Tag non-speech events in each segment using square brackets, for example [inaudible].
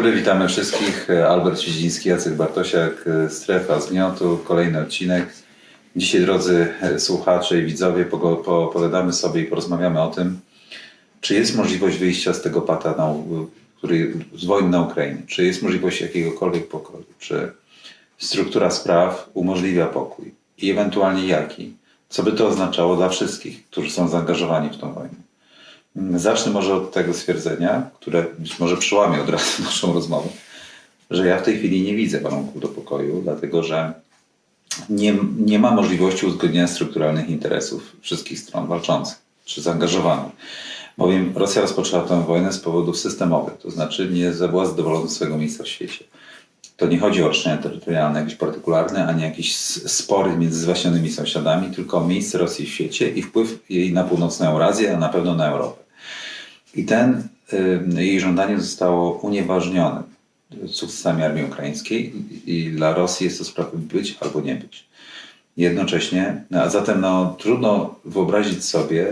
Dobry, witamy wszystkich. Albert Świdziński, Jacek Bartosiak, Strefa Zgniotu, kolejny odcinek. Dzisiaj, drodzy słuchacze i widzowie, pogadamy sobie i porozmawiamy o tym, czy jest możliwość wyjścia z tego pata, na, który, z wojny na Ukrainie, czy jest możliwość jakiegokolwiek pokoju, czy struktura spraw umożliwia pokój i ewentualnie jaki, co by to oznaczało dla wszystkich, którzy są zaangażowani w tą wojnę. Zacznę może od tego stwierdzenia, które być może przełamie od razu [laughs] naszą rozmowę, że ja w tej chwili nie widzę warunków do pokoju, dlatego że nie, nie ma możliwości uzgodnienia strukturalnych interesów wszystkich stron walczących czy zaangażowanych. Bowiem Rosja rozpoczęła tę wojnę z powodów systemowych, to znaczy nie była zadowolona z swojego miejsca w świecie. To nie chodzi o roszczenia terytorialne jakieś partykularne, ani jakieś spory między zwaśnionymi sąsiadami, tylko o miejsce Rosji w świecie i wpływ jej na północną Eurazję, a na pewno na Europę. I ten, y, jej żądanie zostało unieważnione sukcesami armii ukraińskiej i, dla Rosji jest to sprawa być albo nie być. Jednocześnie, no, a zatem no, trudno wyobrazić sobie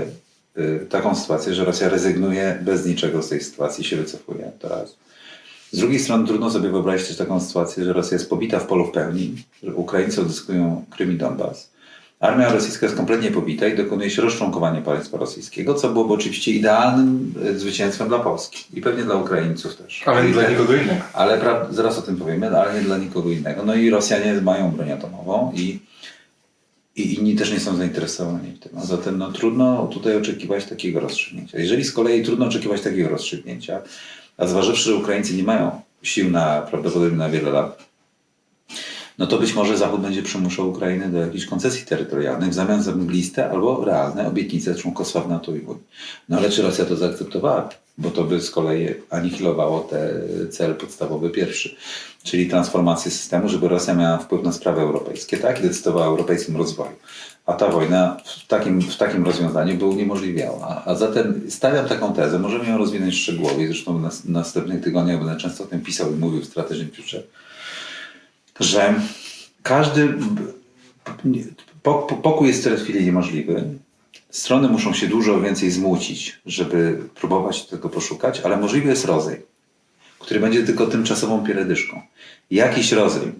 y, taką sytuację, że Rosja rezygnuje bez niczego z tej sytuacji się wycofuje. To raz. Z drugiej strony trudno sobie wyobrazić też taką sytuację, że Rosja jest pobita w polu w pełni, że Ukraińcy odzyskują Krym i Donbas. Armia rosyjska jest kompletnie pobita i dokonuje się rozczłonkowanie państwa rosyjskiego, co byłoby oczywiście idealnym e, zwycięstwem dla Polski i pewnie dla Ukraińców też. Ale nie I dla te- nikogo innego. ale pra- zaraz o tym powiemy, ale nie dla nikogo innego. No i Rosjanie mają broń atomową i, i inni też nie są zainteresowani w tym. A zatem no, trudno tutaj oczekiwać takiego rozstrzygnięcia. Jeżeli z kolei trudno oczekiwać takiego rozstrzygnięcia, a zważywszy, że Ukraińcy nie mają sił na prawdopodobnie na wiele lat, no to być może Zachód będzie przymuszał Ukrainę do jakichś koncesji terytorialnych w zamian za mgliste albo realne obietnice członkostwa w NATO i Unii. No ale czy Rosja to zaakceptowała? Bo to by z kolei anihilowało ten cel podstawowy pierwszy, czyli transformację systemu, żeby Rosja miała wpływ na sprawy europejskie, tak? I decydowała o europejskim rozwoju. A ta wojna w takim, w takim rozwiązaniu by uniemożliwiała. A zatem stawiam taką tezę, możemy ją rozwinąć szczegółowo i zresztą w nas- następnych tygodniach będę często o tym pisał i mówił w Strategy Future że każdy po, po, pokój jest w tej chwili niemożliwy. Strony muszą się dużo więcej zmucić, żeby próbować tego poszukać, ale możliwy jest rozejm, który będzie tylko tymczasową pieredyszką. Jakiś rozejm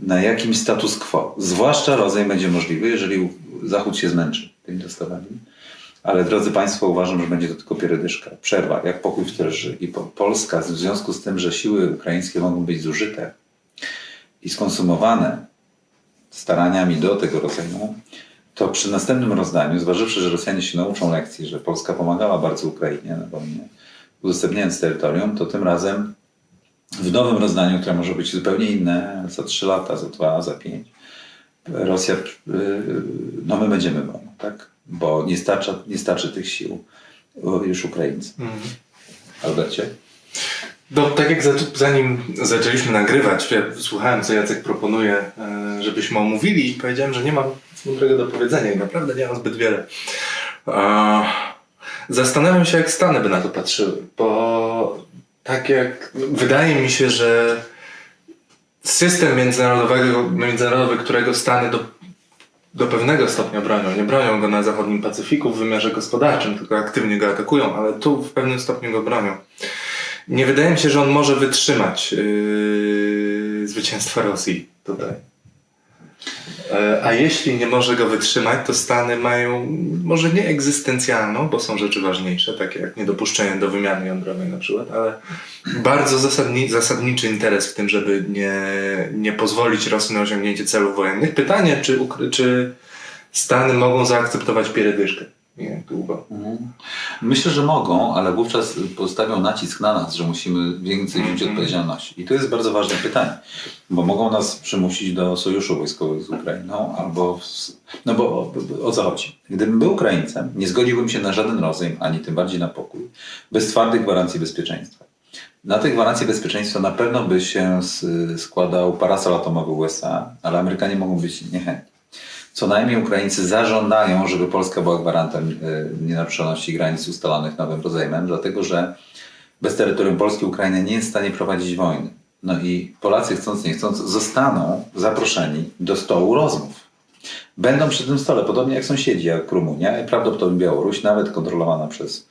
na jakimś status quo, zwłaszcza rozejm będzie możliwy, jeżeli Zachód się zmęczy tymi dostawami. Ale drodzy Państwo, uważam, że będzie to tylko pieredyszka, przerwa, jak pokój w Terży. I po, Polska, w związku z tym, że siły ukraińskie mogą być zużyte, i skonsumowane staraniami do tego rozejmu, to przy następnym rozdaniu, zważywszy, że Rosjanie się nauczą lekcji, że Polska pomagała bardzo Ukrainie na wojnie, udostępniając terytorium, to tym razem w nowym rozdaniu, które może być zupełnie inne, za 3 lata, za 2, za 5, Rosja, yy, no my będziemy wojną, tak? Bo nie starcza, nie starczy tych sił o, już Ukraińcy. Albercie? No, tak jak zaczę- zanim zaczęliśmy nagrywać, ja słuchałem, co Jacek proponuje, e, żebyśmy omówili i powiedziałem, że nie mam mądrego do powiedzenia i naprawdę nie mam zbyt wiele. E, Zastanawiam się, jak Stany by na to patrzyły, bo tak jak wydaje mi się, że system międzynarodowego, międzynarodowy, którego Stany do, do pewnego stopnia bronią, nie bronią go na zachodnim Pacyfiku w wymiarze gospodarczym, tylko aktywnie go atakują, ale tu w pewnym stopniu go bronią. Nie wydaje mi się, że on może wytrzymać yy, zwycięstwa Rosji tutaj. E, A jeśli nie może go wytrzymać, to Stany mają może nie egzystencjalną, bo są rzeczy ważniejsze, takie jak niedopuszczenie do wymiany jądrowej na przykład, ale bardzo zasadni, zasadniczy interes w tym, żeby nie, nie pozwolić Rosji na osiągnięcie celów wojennych. Pytanie, czy, czy Stany mogą zaakceptować pieredyszkę? Jak długo? Myślę, że mogą, ale wówczas postawią nacisk na nas, że musimy więcej wziąć odpowiedzialności. I to jest bardzo ważne pytanie, bo mogą nas przymusić do sojuszu wojskowego z Ukrainą, albo. W, no bo o, o co chodzi? Gdybym był Ukraińcem, nie zgodziłbym się na żaden rozejm, ani tym bardziej na pokój, bez twardych gwarancji bezpieczeństwa. Na te gwarancje bezpieczeństwa na pewno by się składał parasol atomowy USA, ale Amerykanie mogą być niechętni. Co najmniej Ukraińcy zażądają, żeby Polska była gwarantem y, nienaruszalności granic ustalonych nowym rozejmem, dlatego że bez terytorium Polski Ukraina nie jest w stanie prowadzić wojny. No i Polacy chcąc nie chcąc zostaną zaproszeni do stołu rozmów. Będą przy tym stole, podobnie jak sąsiedzi, jak Rumunia i prawdopodobnie Białoruś, nawet kontrolowana przez,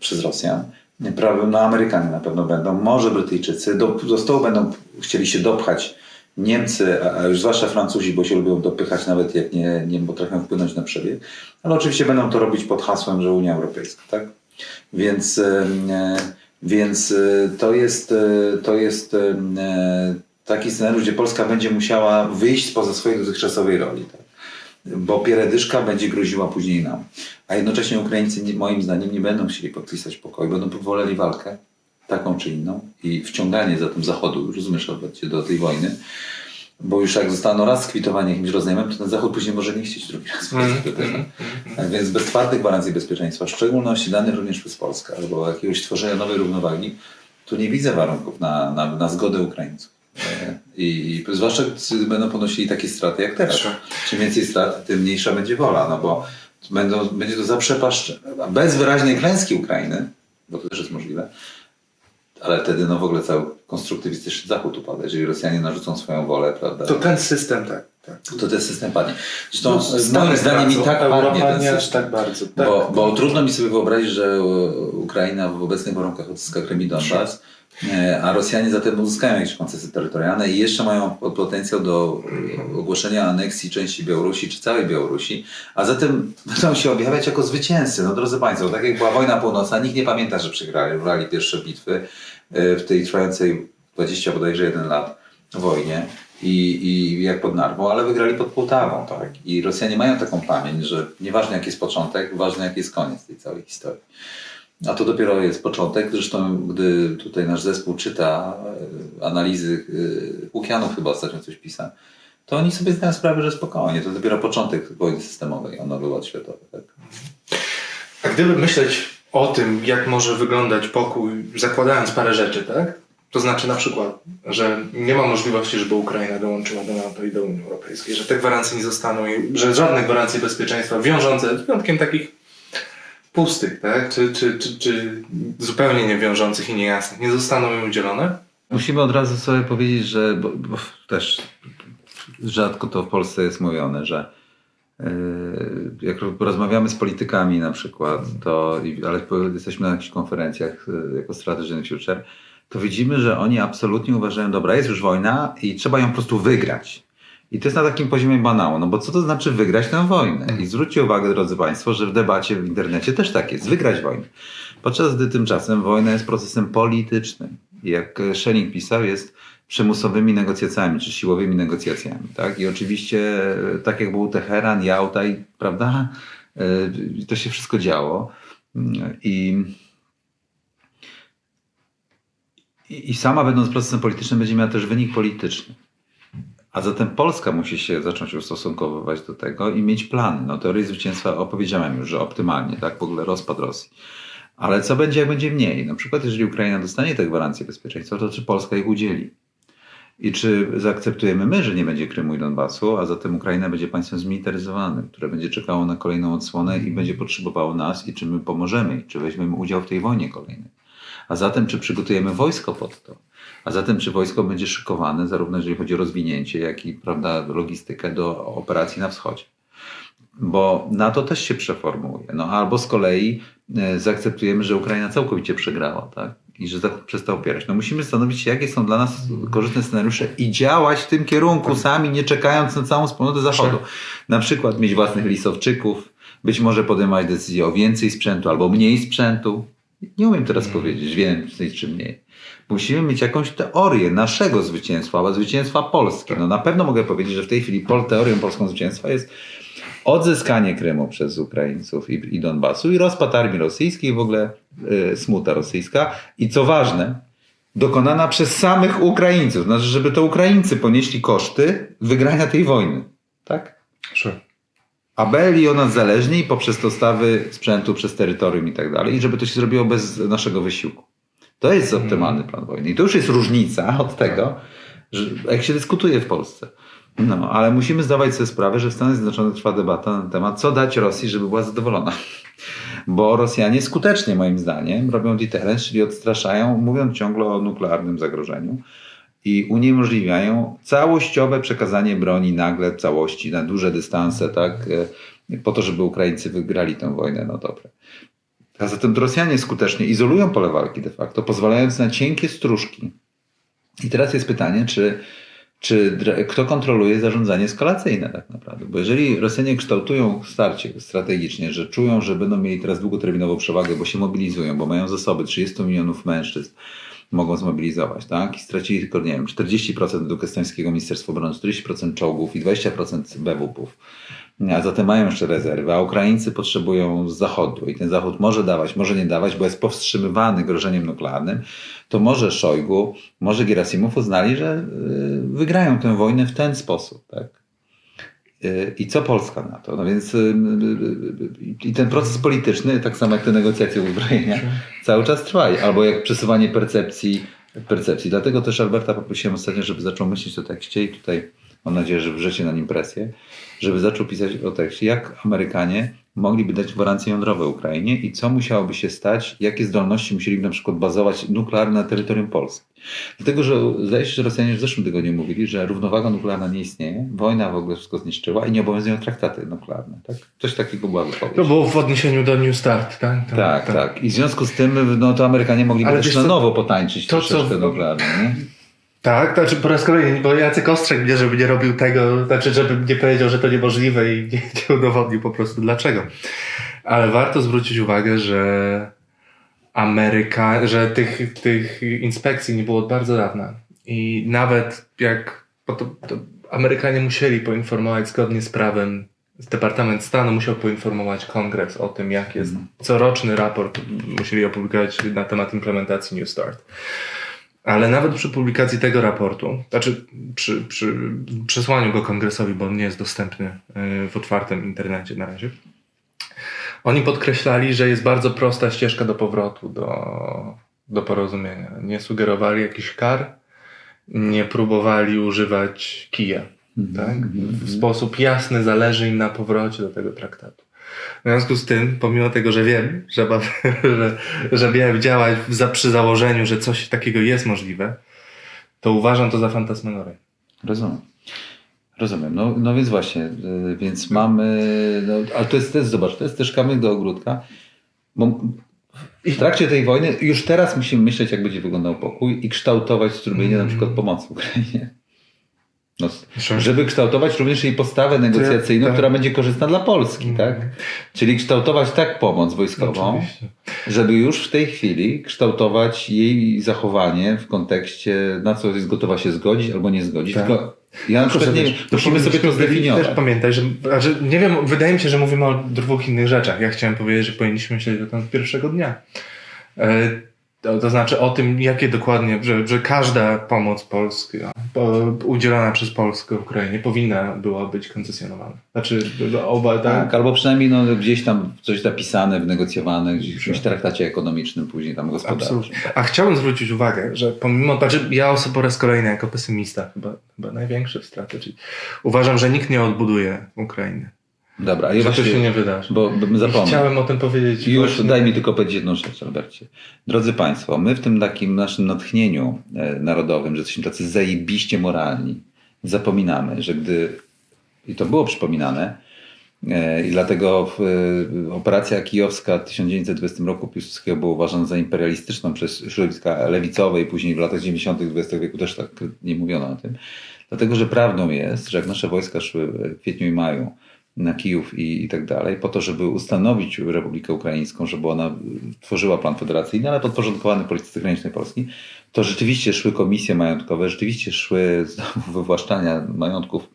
przez Rosjan. prawo, no Amerykanie na pewno będą, może Brytyjczycy, do, do stołu będą chcieli się dopchać Niemcy, a już zwłaszcza Francuzi, bo się lubią dopychać nawet jak nie, nie potrafią wpłynąć na przebieg, ale oczywiście będą to robić pod hasłem, że Unia Europejska, tak? Więc, e, więc e, to jest, e, to jest taki scenariusz, gdzie Polska będzie musiała wyjść spoza swojej dotychczasowej roli. Tak? Bo pieredyszka będzie groziła później nam. A jednocześnie Ukraińcy moim zdaniem nie będą chcieli podpisać pokoju, będą woleli walkę, taką czy inną i wciąganie zatem Zachodu, rozumiesz, Albercie, do tej wojny. Bo już jak zostaną raz skwitowani jakimś rozejmem, to ten Zachód później może nie chcieć drugi raz. Mm, mm, Tak więc bez twardych gwarancji bezpieczeństwa, w szczególności danych również przez Polskę, albo jakiegoś tworzenia nowej równowagi, tu nie widzę warunków na, na, na zgodę Ukraińców. E, I, I zwłaszcza będą ponosili takie straty jak teraz. Czym więcej strat, tym mniejsza będzie wola, no bo będą, będzie to zaprzepaszczone. Bez wyraźnej klęski Ukrainy, bo to też jest możliwe, ale wtedy no w ogóle cały konstruktywistyczny Zachód upada. Jeżeli Rosjanie narzucą swoją wolę, prawda, To ten system, tak. tak. to ten system padnie. Zresztą No, moim zdaniem i bardzo. tak padnie Europa ten nie aż system. tak bardzo. Tak. Bo, bo trudno mi sobie wyobrazić, że Ukraina w obecnych warunkach odzyska Krym i Donbas, a Rosjanie zatem uzyskają jakieś koncesje terytorialne i jeszcze mają potencjał do e, ogłoszenia aneksji części Białorusi czy całej Białorusi, a zatem będą się objawiać jako zwycięzcy. No drodzy Państwo, tak jak była wojna północna, nikt nie pamięta, że przegrali pierwsze bitwy e, w tej trwającej 20 bodajże 1 lat wojnie i, i jak pod Narwą, ale wygrali pod Połtawą, tak? I Rosjanie mają taką pamięć, że nieważne jaki jest początek, ważne jaki jest koniec tej całej historii. A to dopiero jest początek. Zresztą, gdy tutaj nasz zespół czyta e, analizy e, Łukianów chyba ostatnio coś pisał, to oni sobie zdają sprawę, że spokojnie, to dopiero początek wojny systemowej, o nowy ład światowy. Tak? A gdyby myśleć o tym, jak może wyglądać pokój, zakładając parę rzeczy, tak? To znaczy na przykład, że nie ma możliwości, żeby Ukraina dołączyła do NATO i do Unii Europejskiej, że te gwarancje nie zostaną, że żadne gwarancje bezpieczeństwa wiążące, z wyjątkiem takich pustych, tak? Czy, czy, czy, czy zupełnie niewiążących i niejasnych, nie zostaną im udzielone? Musimy od razu sobie powiedzieć, że bo, bo też rzadko to w Polsce jest mówione, że yy, jak rozmawiamy z politykami na przykład, to, ale jesteśmy na jakichś konferencjach yy, jako Strategy Future, to widzimy, że oni absolutnie uważają, dobra, jest już wojna i trzeba ją po prostu wygrać. I to jest na takim poziomie banału, no bo co to znaczy wygrać tę wojnę? I zwróćcie uwagę, drodzy Państwo, że w debacie w internecie też tak jest, wygrać wojnę. Podczas gdy tymczasem wojna jest procesem politycznym. Jak Schelling pisał, jest przymusowymi negocjacjami, czy siłowymi negocjacjami. Tak? I oczywiście, e, tak jak był Teheran, Jałta, i, prawda, E, to się wszystko działo. Mm, i, I sama będąc procesem politycznym będzie miała też wynik polityczny. A zatem Polska musi się zacząć ustosunkowywać do tego i mieć plany. No teorię zwycięstwa opowiedziałem już, że optymalnie, tak? W ogóle rozpad Rosji. Ale co będzie, jak będzie mniej? Na przykład, jeżeli Ukraina dostanie te gwarancje bezpieczeństwa, to czy Polska ich udzieli? I czy zaakceptujemy my, że nie będzie Krymu i Donbasu, a zatem Ukraina będzie państwem zmilitaryzowanym, które będzie czekało na kolejną odsłonę i będzie potrzebowało nas i czy my pomożemy, i czy weźmiemy udział w tej wojnie kolejnej. A zatem, czy przygotujemy wojsko pod to? A zatem, czy wojsko będzie szykowane, zarówno jeżeli chodzi o rozwinięcie, jak i prawda, logistykę do operacji na wschodzie? Bo NATO też się przeformułuje. No, albo z kolei e, zaakceptujemy, że Ukraina całkowicie przegrała, tak? I że Zachód przestał opierać. No musimy zastanowić się, jakie są dla nas korzystne scenariusze i działać w tym kierunku sami, nie czekając na całą wspólnotę Zachodu. Na przykład mieć własnych lisowczyków, być może podejmować decyzję o więcej sprzętu albo mniej sprzętu. Nie umiem teraz powiedzieć więcej czy mniej. Musimy mieć jakąś teorię naszego zwycięstwa, albo zwycięstwa Polski. No na pewno mogę powiedzieć, że w tej chwili pol, teorią polską zwycięstwa jest odzyskanie Krymu przez Ukraińców i, i Donbasu i rozpad armii rosyjskiej, w ogóle y, smuta rosyjska. I co ważne, dokonana przez samych Ukraińców. Znaczy, żeby to Ukraińcy ponieśli koszty wygrania tej wojny. Tak? Sure. A byli od nas zależni poprzez dostawy sprzętu przez terytorium i tak dalej. I żeby to się zrobiło bez naszego wysiłku. To jest optymalny plan wojny. I to już jest różnica od tego, że jak się dyskutuje w Polsce. No, ale musimy zdawać sobie sprawę, że w Stanach Zjednoczonych trwa debata na temat, co dać Rosji, żeby była zadowolona. [laughs] Bo Rosjanie skutecznie, moim zdaniem, robią deterrence, czyli odstraszają, mówiąc ciągle o nuklearnym zagrożeniu i uniemożliwiają całościowe przekazanie broni nagle w całości na duże dystanse, tak, e, po to, żeby Ukraińcy wygrali tę wojnę, no dobre. A zatem Rosjanie skutecznie izolują pole walki de facto, pozwalając na cienkie stróżki. I teraz jest pytanie, czy, czy kto kontroluje zarządzanie eskalacyjne tak naprawdę? Bo jeżeli Rosjanie kształtują starcie strategicznie, że czują, że będą mieli teraz długoterminową przewagę, bo się mobilizują, bo mają zasoby 30 milionów mężczyzn, mogą zmobilizować, tak? I stracili tylko, nie wiem, 40% według estońskiego Ministerstwa Obrony, 40% czołgów i 20% BWP-ów. A zatem mają jeszcze rezerwy, a Ukraińcy potrzebują z zachodu i ten zachód może dawać, może nie dawać, bo jest powstrzymywany grożeniem nuklearnym, to może Szojgu, może Gerasimow uznali, że y, wygrają tę wojnę w ten sposób, tak? Y, I co Polska na to? No więc y, i ten proces polityczny, tak samo jak te negocjacje uzbrojenia, cały czas trwa. Albo jak przesuwanie percepcji, percepcji. Dlatego też Alberta poprosiłem ostatnio, żeby zaczął myśleć o tekście i tutaj mam nadzieję, że wrzecie na nim presję, żeby zaczął pisać o tekście, jak Amerykanie mogliby dać gwarancje jądrowe Ukrainie i co musiałoby się stać, jakie zdolności musieliby na przykład bazować nuklearne na terytorium Polski. Dlatego, że zdaje się, że Rosjanie w zeszłym tygodniu mówili, że równowaga nuklearna nie istnieje, wojna w ogóle wszystko zniszczyła i nie obowiązują traktaty nuklearne. Tak? Coś takiego była wypowiedź. To było w odniesieniu do New Start, tak? Tam- Tak, tak. I w związku z tym, no to Amerykanie mogliby Ale też na nowo potańczyć to, troszeczkę co- nuklearnie, nie? Tak, to znaczy po raz kolejny, bo Jacek Ostrzeg mnie, żeby nie robił tego, znaczy żeby nie powiedział, że to niemożliwe i nie, nie udowodnił po prostu dlaczego. Ale warto zwrócić uwagę, że Ameryka, że tych, tych inspekcji nie było od bardzo dawna. I nawet jak bo to, to Amerykanie musieli poinformować zgodnie z prawem, Departament Stanu musiał poinformować kongres o tym, jak jest coroczny raport, musieli opublikować na temat implementacji New Start. Ale nawet przy publikacji tego raportu, znaczy przy, przy przesłaniu go kongresowi, bo on nie jest dostępny y, w otwartym internecie na razie, oni podkreślali, że jest bardzo prosta ścieżka do powrotu do, do porozumienia. Nie sugerowali jakichś kar, nie próbowali używać kija. Tak? W sposób jasny zależy im na powrocie do tego traktatu. W związku z tym, pomimo tego, że wiem, że, [laughs] że, że miałem działać za, przy założeniu, że coś takiego jest możliwe, to uważam to za fantasmagorię. Rozumiem. Rozumiem. No, no więc właśnie, y, więc mamy, no, ale to jest, jest, zobacz, to jest też kamyk do ogródka, bo w trakcie tej wojny już teraz musimy myśleć, jak będzie wyglądał pokój i kształtować strumienie na przykład pomocy Ukrainie. No, żeby kształtować również jej postawę negocjacyjną, tak. która będzie korzystna dla Polski, tak? Czyli kształtować tak pomoc wojskową, Oczywiście. żeby już w tej chwili kształtować jej zachowanie w kontekście, na co jest gotowa się zgodzić albo nie zgodzić. Tak. Tylko ja na przykład nie musimy sobie to zdefiniować. Też pamiętaj, że, że nie wiem, wydaje mi się, że mówimy o dwóch innych rzeczach. Ja chciałem powiedzieć, że powinniśmy myśleć o tym od pierwszego dnia. E, To, to znaczy o tym, jakie dokładnie, że, że każda pomoc Polski, po, udzielana przez Polskę Ukrainie powinna była być koncesjonowana. Znaczy oba, tak? Tak, albo przynajmniej no, gdzieś tam coś zapisane, wynegocjowane, gdzieś w jakimś traktacie ekonomicznym, później tam gospodarczym. Absolutnie. A chciałbym zwrócić uwagę, że pomimo, znaczy ja osoba po raz kolejny jako pesymista, chyba, chyba największy w strategii, uważam, że nikt nie odbuduje Ukrainy. Dobra, Że to właśnie, się nie wydarzy. bo bym zapomniał. chciałem o tym powiedzieć. Już właśnie. daj mi tylko powiedzieć jedną rzecz, Albercie. Drodzy Państwo, my w tym takim naszym natchnieniu e, narodowym, że jesteśmy tacy zajebiście moralni, zapominamy, że gdy, i to było przypominane, e, i dlatego e, operacja kijowska w 1920 roku Piłsudskiego była uważana za imperialistyczną przez środowiska lewicowe i później w latach 90. XX wieku też tak nie mówiono o tym. Dlatego, że prawdą jest, że jak nasze wojska szły w kwietniu i maju na Kijów i, i tak dalej, po to, żeby ustanowić Republikę Ukraińską, żeby ona y, tworzyła plan federacyjny, ale podporządkowany polityce granicznej Polski, to rzeczywiście szły komisje majątkowe, rzeczywiście szły znowu [laughs] wywłaszczania majątków,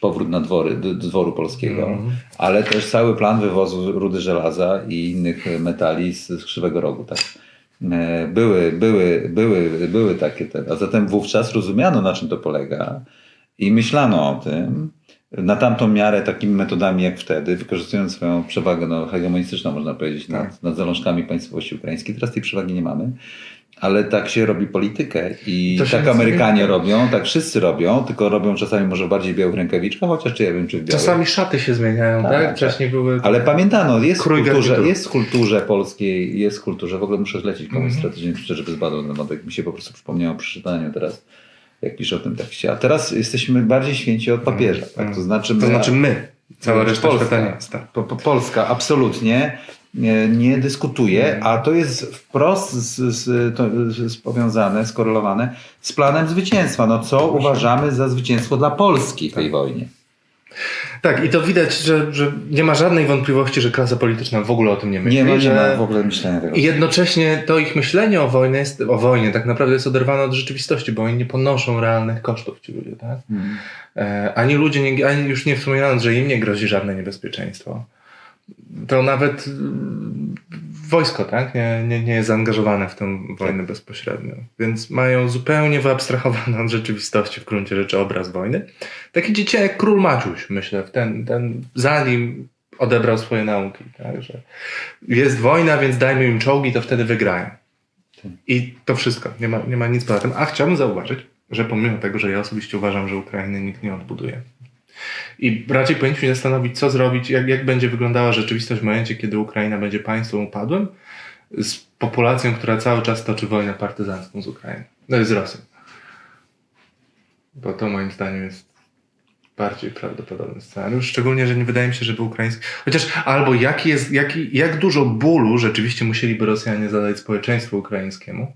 powrót na dwory, do, dworu polskiego, Mhm. ale też cały plan wywozu rudy żelaza i innych metali z, z Krzywego Rogu. Tak? E, Były, były, były, były takie, te, a zatem wówczas rozumiano, na czym to polega i myślano o tym, na tamtą miarę takimi metodami jak wtedy, wykorzystując swoją przewagę no, hegemonistyczną, można powiedzieć, nad, nad zalążkami państwowości ukraińskiej. Teraz tej przewagi nie mamy, ale tak się robi politykę i tak Amerykanie zmienia. robią, tak wszyscy robią, tylko robią czasami może bardziej białych rękawiczkach, chociaż czy ja wiem, czy w białych. Czasami szaty się zmieniają, Tak, tak? tak. Wcześniej były. Ale pamiętano, jest w, kulturze, jest w kulturze polskiej, jest w kulturze, w ogóle muszę zlecić komuś Mhm. strategicznie, żeby zbadał ten wątek. Mi się po prostu przypomniało przy czytaniu teraz, jak piszę o tym tekście. A teraz jesteśmy bardziej święci od papieża. Tak? To znaczy, To my- znaczy my. Cała reszta Polska. świata nie jest. Tak. Po, po, Polska, absolutnie. nie, nie dyskutuje, a to jest wprost z, z, to, z, powiązane, skorelowane z planem zwycięstwa. No co uważamy za zwycięstwo dla Polski w tej wojnie? Tak, i to widać, że, że nie ma żadnej wątpliwości, że klasa polityczna w ogóle o tym nie myśli. Nie ma, nie ma w ogóle myślenia tego. I jednocześnie to ich myślenie o wojnie, jest, o wojnie tak naprawdę jest oderwane od rzeczywistości, bo oni nie ponoszą realnych kosztów ci ludzie, tak? Mhm. E, ani ludzie, nie, ani już nie wspominając, że im nie grozi żadne niebezpieczeństwo. To nawet mm, wojsko, tak? Nie, nie, nie jest zaangażowane w tę wojnę bezpośrednio. Więc mają zupełnie wyabstrahowany od [laughs] rzeczywistości w gruncie rzeczy obraz wojny. Taki dziecię jak król Maciuś, myślę, w ten, ten zanim odebrał swoje nauki, tak? Że jest wojna, więc dajmy im czołgi, to wtedy wygrają. I to wszystko. Nie ma, nie ma nic poza tym. A chciałbym zauważyć, że pomimo tego, że ja osobiście uważam, że Ukrainy nikt nie odbuduje. I raczej powinniśmy się zastanowić, co zrobić, jak, jak będzie wyglądała rzeczywistość w momencie, kiedy Ukraina będzie państwem upadłym, z populacją, która cały czas toczy wojnę partyzancką z Ukrainą. No i z Rosją. Bo to moim zdaniem jest bardziej prawdopodobny scenariusz. Szczególnie, że nie wydaje mi się, żeby ukraiński. Chociaż albo jaki jest, jaki, jak dużo bólu rzeczywiście musieliby Rosjanie zadać społeczeństwu ukraińskiemu,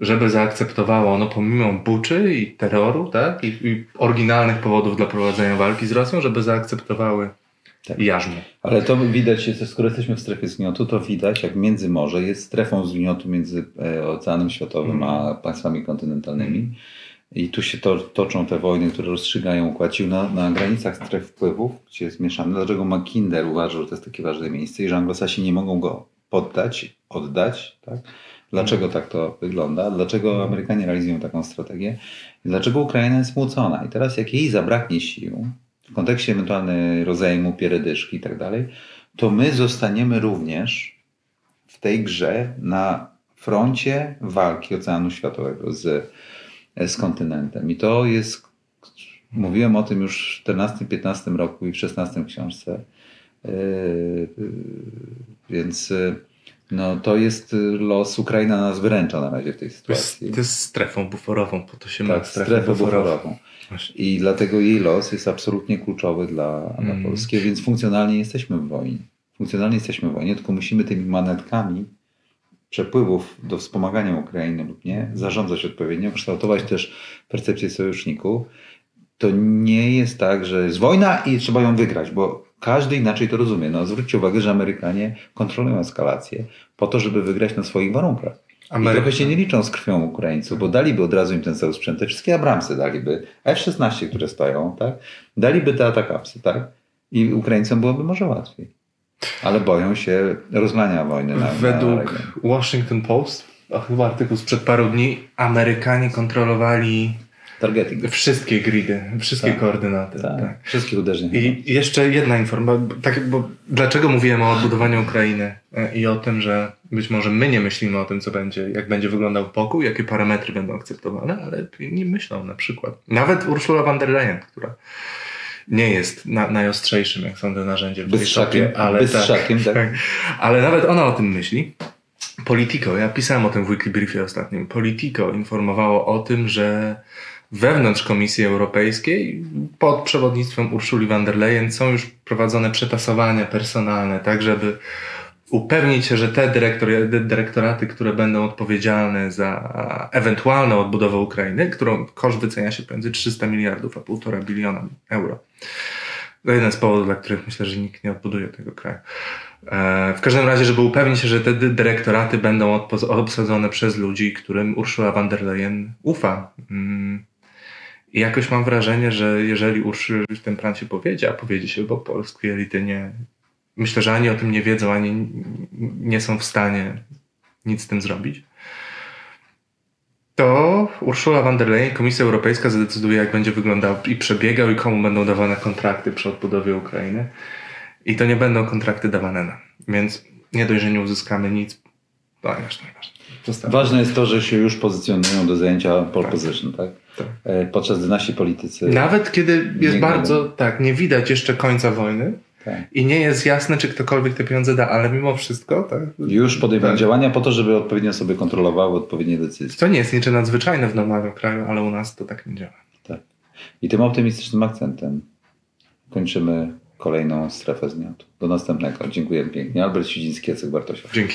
żeby zaakceptowało ono pomimo buczy i terroru, tak? I, i oryginalnych powodów dla prowadzenia walki z Rosją, żeby zaakceptowały Tak. jarzmo. Ale to widać, skoro jesteśmy w strefie zgniotu, to widać, jak Międzymorze jest strefą zgniotu między e, Oceanem Światowym a państwami kontynentalnymi. I tu się to, toczą te wojny, które rozstrzygają układ sił na, na granicach stref wpływów, gdzie jest mieszany. Dlaczego Mackinder uważał, że to jest takie ważne miejsce i że Anglosasi nie mogą go poddać, oddać. Tak? Dlaczego tak to wygląda? Dlaczego Amerykanie realizują taką strategię? I dlaczego Ukraina jest smucona? I teraz jak jej zabraknie sił, w kontekście ewentualnej rozejmu, pierdyszki i tak dalej, to my zostaniemy również w tej grze na froncie walki Oceanu Światowego z, z kontynentem. I to jest, mówiłem o tym już w 14-15 roku i w 16 książce, Yy, yy, więc yy, no, to jest los, Ukraina nas wyręcza na razie w tej To jest, sytuacji. to jest strefą buforową, po to się ma tak, strefę buforową. I dlatego jej los jest absolutnie kluczowy dla, dla Mm. Polski, więc funkcjonalnie jesteśmy w wojnie. Funkcjonalnie jesteśmy w wojnie, tylko musimy tymi manetkami przepływów do wspomagania Ukrainy lub nie zarządzać odpowiednio, kształtować też percepcję sojuszników. To nie jest tak, że jest wojna i trzeba ją wygrać, bo każdy inaczej to rozumie. No, zwróćcie uwagę, że Amerykanie kontrolują eskalację po to, żeby wygrać na swoich warunkach. I Ameryka- trochę się nie liczą z krwią Ukraińców, bo daliby od razu im ten cały sprzęt, te wszystkie Abramsy daliby, F-16, które stoją, tak? Daliby te atakapsy, tak? I Ukraińcom byłoby może łatwiej. Ale boją się rozlania wojny na, na Według region. Washington Post, chyba artykuł sprzed paru dni, Amerykanie kontrolowali Targeting. wszystkie gridy, wszystkie Tak. koordynaty. Tak. Tak. Wszystkich uderzeń. I jeszcze jedna informacja, tak, bo dlaczego mówiłem o odbudowaniu Ukrainy e, i o tym, że być może my nie myślimy o tym, co będzie, jak będzie wyglądał pokój, jakie parametry będą akceptowane, ale inni myślą na przykład. Nawet Ursula von der Leyen, która nie jest na, najostrzejszym, jak sądzę, narzędziem Bystrzakiem, ale bystrzakiem, tak. tak. [laughs] Ale nawet ona o tym myśli. Politico, ja pisałem o tym w Wikibriefie ostatnim. Politico informowało o tym, że wewnątrz Komisji Europejskiej pod przewodnictwem Urszuli von der Leyen są już prowadzone przetasowania personalne, tak żeby upewnić się, że te dyrektor- dy- dyrektoraty, które będą odpowiedzialne za ewentualną odbudowę Ukrainy, którą koszt wycenia się pomiędzy 300 miliardów a 1,5 biliona euro. To jeden z powodów, dla których myślę, że nikt nie odbuduje tego kraju. E, W każdym razie, żeby upewnić się, że te dy- dyrektoraty będą obsadzone przez ludzi, którym Ursula von der Leyen ufa. I jakoś mam wrażenie, że jeżeli Urszul ten plan się powiedzie, a powiedzie się, bo polskie elity nie. Myślę, że ani o tym nie wiedzą, ani nie są w stanie nic z tym zrobić. To Ursula von der Leyen, Komisja Europejska zadecyduje, jak będzie wyglądał i przebiegał, i komu będą dawane kontrakty przy odbudowie Ukrainy. I to nie będą kontrakty dawane nam. Więc nie dość, że nie uzyskamy nic. No, już nieważne. Zostawmy. Ważne jest to, że się już pozycjonują do zajęcia pole Tak. position, tak? Tak. E, Podczas gdy nasi politycy... Nawet kiedy jest bardzo, tak, nie widać jeszcze końca wojny Tak. i nie jest jasne, czy ktokolwiek te pieniądze da, ale mimo wszystko, tak. Już podejmują Tak. działania po to, żeby odpowiednio sobie kontrolowały odpowiednie decyzje. To nie jest niczym nadzwyczajne w normalnym kraju, ale u nas to tak nie działa. Tak. I tym optymistycznym akcentem kończymy kolejną strefę zmiotu. Do następnego. Dziękuję pięknie. Albert Sidziński, Jacek Bartosiak. Dzięki.